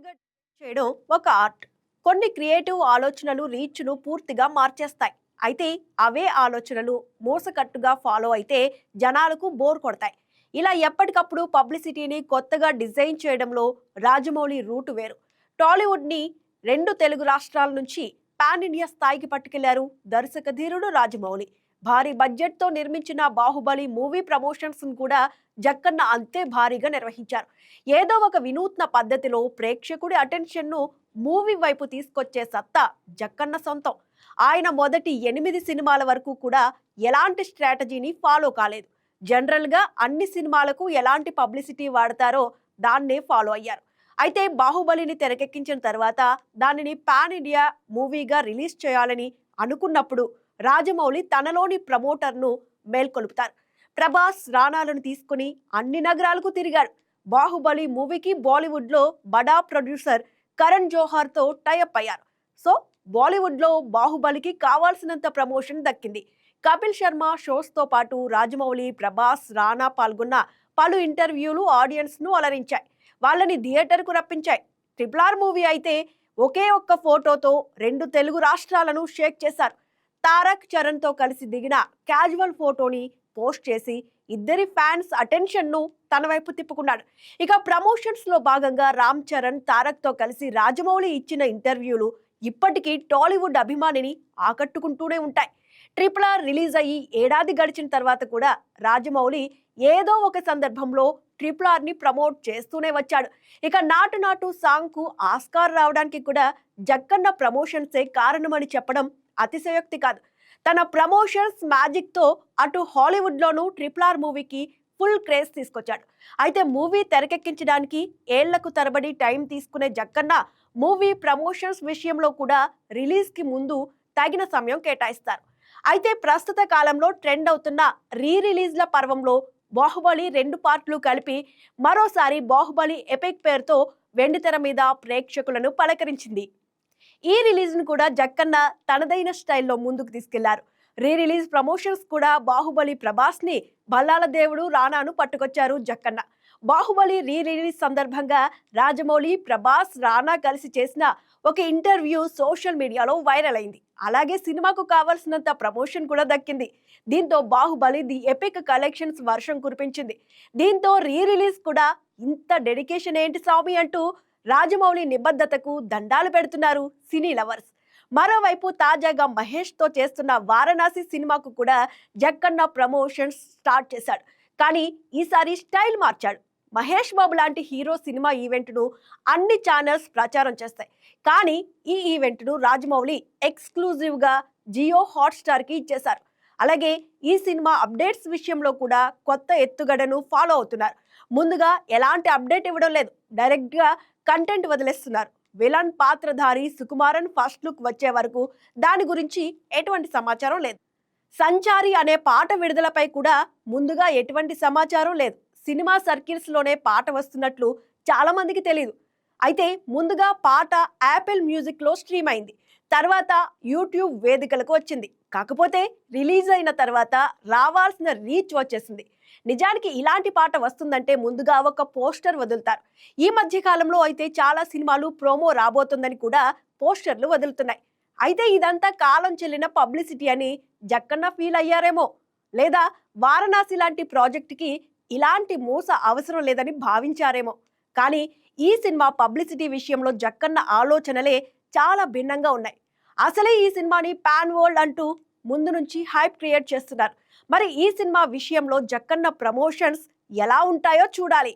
పూర్తిగా చేయడం ఒక ఆర్ట్. కొన్ని క్రియేటివ్ ఆలోచనలు రీచ్ను పూర్తిగా మార్చేస్తాయి. అయితే అవే ఆలోచనలు మోసకట్టుగా ఫాలో అయితే జనాలకు బోర్ కొడతాయి. ఇలా ఎప్పటికప్పుడు పబ్లిసిటీని కొత్తగా డిజైన్ చేయడంలో రాజమౌళి రూటు వేరు. టాలీవుడ్ని రెండు తెలుగు రాష్ట్రాల నుంచి పాన్ ఇండియా స్థాయికి పట్టుకెళ్ళారు దర్శక ధీరుడు రాజమౌళి. భారీ బడ్జెట్తో నిర్మించిన బాహుబలి మూవీ ప్రమోషన్స్ కూడా జక్కన్న అంతే భారీగా నిర్వహించారు. ఏదో ఒక వినూత్న పద్ధతిలో ప్రేక్షకుడి అటెన్షన్ను మూవీ వైపు తీసుకొచ్చే సత్తా జక్కన్న సొంతం. ఆయన మొదటి ఎనిమిది సినిమాల వరకు కూడా ఎలాంటి స్ట్రాటజీని ఫాలో కాలేదు. జనరల్గా అన్ని సినిమాలకు ఎలాంటి పబ్లిసిటీ వాడతారో దాన్నే ఫాలో అయ్యారు. అయితే బాహుబలిని తెరకెక్కించిన తర్వాత దానిని పాన్ ఇండియా మూవీగా రిలీజ్ చేయాలని అనుకున్నప్పుడు రాజమౌళి తనలోని ప్రమోటర్ను మేల్కొలుపుతారు. ప్రభాస్ రాణాలను తీసుకుని అన్ని నగరాలకు తిరిగాడు. బాహుబలి మూవీకి బాలీవుడ్లో బడా ప్రొడ్యూసర్ కరణ్ జోహార్తో టైఅప్ అయ్యారు. సో బాలీవుడ్లో బాహుబలికి కావాల్సినంత ప్రమోషన్ దక్కింది. కపిల్ శర్మ షోస్తో పాటు రాజమౌళి ప్రభాస్ రానా పాల్గొన్న పలు ఇంటర్వ్యూలు ఆడియన్స్ను అలరించాయి. వాళ్ళని థియేటర్కు రప్పించాయి. ట్రిపుల్ ఆర్ మూవీ అయితే ఒకే ఒక్క ఫోటోతో రెండు తెలుగు రాష్ట్రాలను షేక్ చేశారు. తారక్ చరణ్తో కలిసి దిగిన క్యాజువల్ ఫోటోని పోస్ట్ చేసి ఇద్దరి ఫ్యాన్స్ అటెన్షన్ను తన వైపు తిప్పుకున్నాడు. ఇక ప్రమోషన్స్లో భాగంగా రామ్ చరణ్ తారక్తో కలిసి రాజమౌళి ఇచ్చిన ఇంటర్వ్యూలు ఇప్పటికీ టాలీవుడ్ అభిమానిని ఆకట్టుకుంటూనే ఉంటాయి. ట్రిపుల్ ఆర్ రిలీజ్ అయ్యి ఏడాది గడిచిన తర్వాత కూడా రాజమౌళి ఏదో ఒక సందర్భంలో ట్రిపుల్ ఆర్ని ప్రమోట్ చేస్తూనే వచ్చాడు. ఇక నాటు నాటు సాంగ్కు ఆస్కార్ రావడానికి కూడా జక్కన్న ప్రమోషన్సే కారణమని చెప్పడం అతిశయోక్తి కాదు. తన ప్రమోషన్స్ మ్యాజిక్తో అటు హాలీవుడ్లోనూ ట్రిపుల్ ఆర్ మూవీకి ఫుల్ క్రేజ్ తీసుకొచ్చాడు. అయితే మూవీ తెరకెక్కించడానికి ఏళ్ళకు తరబడి టైం తీసుకునే జక్కన్న మూవీ ప్రమోషన్స్ విషయంలో కూడా రిలీజ్కి ముందు తగిన సమయం కేటాయిస్తారు. అయితే ప్రస్తుత కాలంలో ట్రెండ్ అవుతున్న రీ రిలీజ్ల పర్వంలో బాహుబలి రెండు పార్ట్లు కలిపి మరోసారి బాహుబలి ఎపిక్ పేరుతో వెండితెర మీద ప్రేక్షకులను పలకరించింది. ఈ రిలీజ్ను కూడా జక్కన్న తనదైన స్టైల్లో ముందుకు తీసుకెళ్ళారు. రీ రిలీజ్ ప్రమోషన్స్ కూడా బాహుబలి ప్రభాస్ని బల్లాల దేవుడు రానాను పట్టుకొచ్చారు జక్కన్న. బాహుబలి రీ రిలీజ్ సందర్భంగా రాజమౌళి ప్రభాస్ రానా కలిసి చేసిన ఒక ఇంటర్వ్యూ సోషల్ మీడియాలో వైరల్ అయింది. అలాగే సినిమాకు కావాల్సినంత ప్రమోషన్ కూడా దక్కింది. దీంతో బాహుబలి ది ఎపిక్ కలెక్షన్స్ వర్షం కురిపించింది. దీంతో రీ రిలీజ్ కూడా ఇంత డెడికేషన్ ఏంటి స్వామి అంటూ రాజమౌళి నిబద్ధతకు దండాలు పెడుతున్నారు సినీ లవర్స్. మరోవైపు తాజాగా మహేష్తో చేస్తున్న వారణాసి సినిమాకు కూడా జక్కన్న ప్రమోషన్స్ స్టార్ట్ చేశాడు. కానీ ఈసారి స్టైల్ మార్చాడు. మహేష్ బాబు లాంటి హీరో సినిమా ఈవెంట్ను అన్ని ఛానల్స్ ప్రచారం చేస్తాయి. కానీ ఈ ఈవెంట్ను రాజమౌళి ఎక్స్క్లూజివ్గా జియో హాట్స్టార్కి ఇచ్చేశారు. అలాగే ఈ సినిమా అప్డేట్స్ విషయంలో కూడా కొత్త ఎత్తుగడను ఫాలో అవుతున్నారు. ముందుగా ఎలాంటి అప్డేట్ ఇవ్వడం లేదు. డైరెక్ట్గా కంటెంట్ వదిలేస్తున్నారు. విలన్ పాత్రధారి సుకుమారన్ ఫస్ట్ లుక్ వచ్చే వరకు దాని గురించి ఎటువంటి సమాచారం లేదు. సంచారి అనే పాట విడుదలపై కూడా ముందుగా ఎటువంటి సమాచారం లేదు. సినిమా సర్కిల్స్లోనే పాట వస్తున్నట్లు చాలా మందికి తెలియదు అయితే ముందుగా పాట యాపిల్ మ్యూజిక్లో స్ట్రీమ్ అయింది. తర్వాత యూట్యూబ్ వేదికలకు వచ్చింది. కాకపోతే రిలీజ్ అయిన తర్వాత రావాల్సిన రీచ్ వచ్చేసింది. నిజానికి ఇలాంటి పాట వస్తుందంటే ముందుగా ఒక పోస్టర్ వదులుతారు. ఈ మధ్య కాలంలో అయితే చాలా సినిమాలు ప్రోమో రాబోతుందని కూడా పోస్టర్లు వదులుతున్నాయి. అయితే ఇదంతా కాలం చెల్లిన పబ్లిసిటీ అని జక్కన్న ఫీల్ అయ్యారేమో. లేదా వారణాసి లాంటి ప్రాజెక్టుకి ఇలాంటి మూస అవసరం లేదని భావించారేమో. కానీ ఈ సినిమా పబ్లిసిటీ విషయంలో జక్కన్న ఆలోచనలే చాలా భిన్నంగా ఉన్నాయి. అసలే ఈ సినిమాని పాన్ వరల్డ్ అంటూ ముందు నుంచి హైప్ క్రియేట్ చేస్తున్నారు. మరి ఈ సినిమా విషయంలో జక్కన్న ప్రమోషన్స్ ఎలా ఉంటాయో చూడాలి.